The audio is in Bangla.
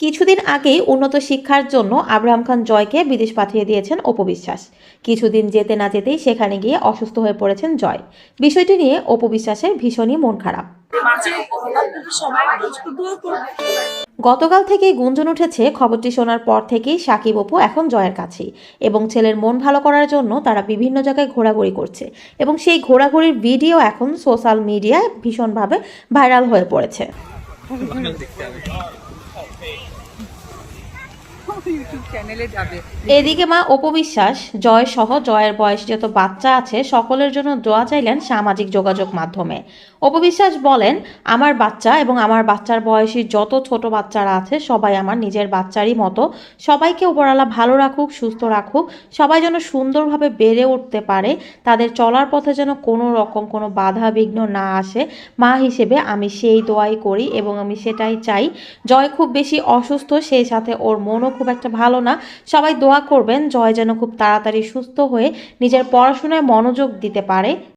কিছুদিন আগেই উন্নত শিক্ষার জন্য আব্রাহাম খান জয়কে বিদেশ পাঠিয়ে দিয়েছেন অপবিশ্বাস কিছুদিন যেতে না যেতেই সেখানে গিয়ে অসুস্থ হয়ে পড়েছেন জয়। বিষয়টি নিয়ে অপবিশ্বাসের ভীষণই মন খারাপ। গতকাল থেকেই গুঞ্জন উঠেছে, খবরটি শোনার পর থেকেই সাকিব অপু এখন জয়ের কাছে এবং ছেলের মন ভালো করার জন্য তারা বিভিন্ন জায়গায় ঘোরাঘুরি করছে এবং সেই ঘোরাঘুরির ভিডিও এখন সোশ্যাল মিডিয়ায় ভীষণভাবে ভাইরাল হয়ে পড়েছে। এদিকে মা অপবিশ্বাস জয় সহ জয়ের বয়স যত বাচ্চা আছে, সকলের জন্য দোয়া চাইলেন সামাজিক যোগাযোগ মাধ্যমে। অপবিশ্বাস বলেন, আমার বাচ্চা এবং আমার বাচ্চার বয়সী যত ছোট বাচ্চারা আছে, সবাই আমার নিজের বাচ্চারই মতো। সবাইকে উপরালা ভালো রাখুক, সুস্থ রাখুক। সবাই যেন সুন্দরভাবে বেড়ে উঠতে পারে। তাদের চলার পথে যেন কোনো রকম কোনো বাধা বিঘ্ন না আসে। মা হিসেবে আমি সেই দোয়াই করি এবং আমি সেটাই চাই। জয় খুব বেশি অসুস্থ, সেই সাথে ওর মনও খুব একটা ভালো না। সবাই দোয়া করবেন, জয় যেন খুব তাড়াতাড়ি সুস্থ হয়ে নিজের পড়াশোনায় মনোযোগ দিতে পারে।